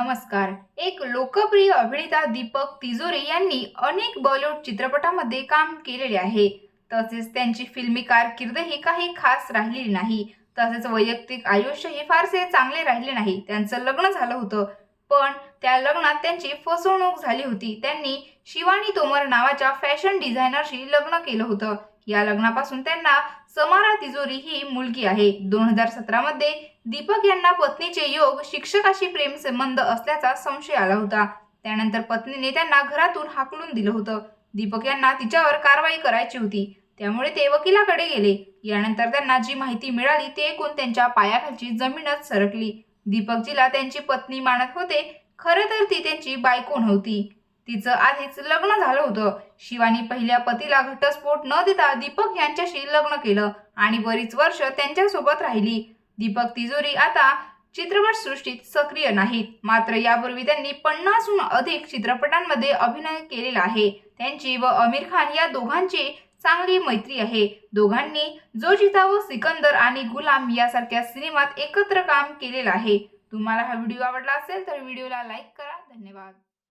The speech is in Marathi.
नमस्कार. एक लोकप्रिय अभिनेता दीपक तिजोरी यांनी अनेक बॉलिवूड चित्रपटामध्ये काम केलेले आहे. तसेच त्यांची फिल्मी कारकिर्दही काही खास राहिलेली नाही. तसेच वैयक्तिक आयुष्यही फारसे चांगले राहिले नाही. त्यांचं लग्न झालं होतं. पण त्या लग्नात त्यांची फसवणूक झाली होती. त्यांनी शिवानी तोमर नावाच्या फॅशन डिझायनरशी लग्न केलं होतं. या लग्नापासून त्यांना समारा तिजोरी ही मुलगी आहे. दोन हजार सतरामध्ये दीपक यांना पत्नीचे योग शिक्षकाशी प्रेम संबंध असल्याचा संशय आला होता. त्यानंतर पत्नीने त्यांना घरातून हाकलून दिलं होतं. दीपक यांना तिच्यावर कारवाई करायची होती. त्यामुळे ते वकिलाकडे गेले. यानंतर त्यांना जी माहिती मिळाली ते ऐकून त्यांच्या पायाखालची जमीनच सरकली. दीपकजीला त्यांची पत्नी मानत होते. खरं तर ती त्यांची बायको नव्हती. तिचं आधीच लग्न झालं होतं. शिवानी पहिल्या पतीला घटस्फोट न देता दीपक यांच्याशी लग्न केलं आणि बरीच वर्ष त्यांच्यासोबत राहिली. दीपक तिजोरी आता चित्रपट सृष्टीत सक्रिय नाहीत. मात्र यापूर्वी त्यांनी पन्नासहून अधिक चित्रपटांमध्ये अभिनय केलेला आहे. त्यांची व आमिर खान या दोघांची चांगली मैत्री आहे. दोघांनी जो जिता व सिकंदर आणि गुलाम यासारख्या सिनेमात एकत्र काम केलेलं आहे. तुम्हाला हा व्हिडिओ आवडला असेल तर व्हिडिओला लाईक करा. धन्यवाद.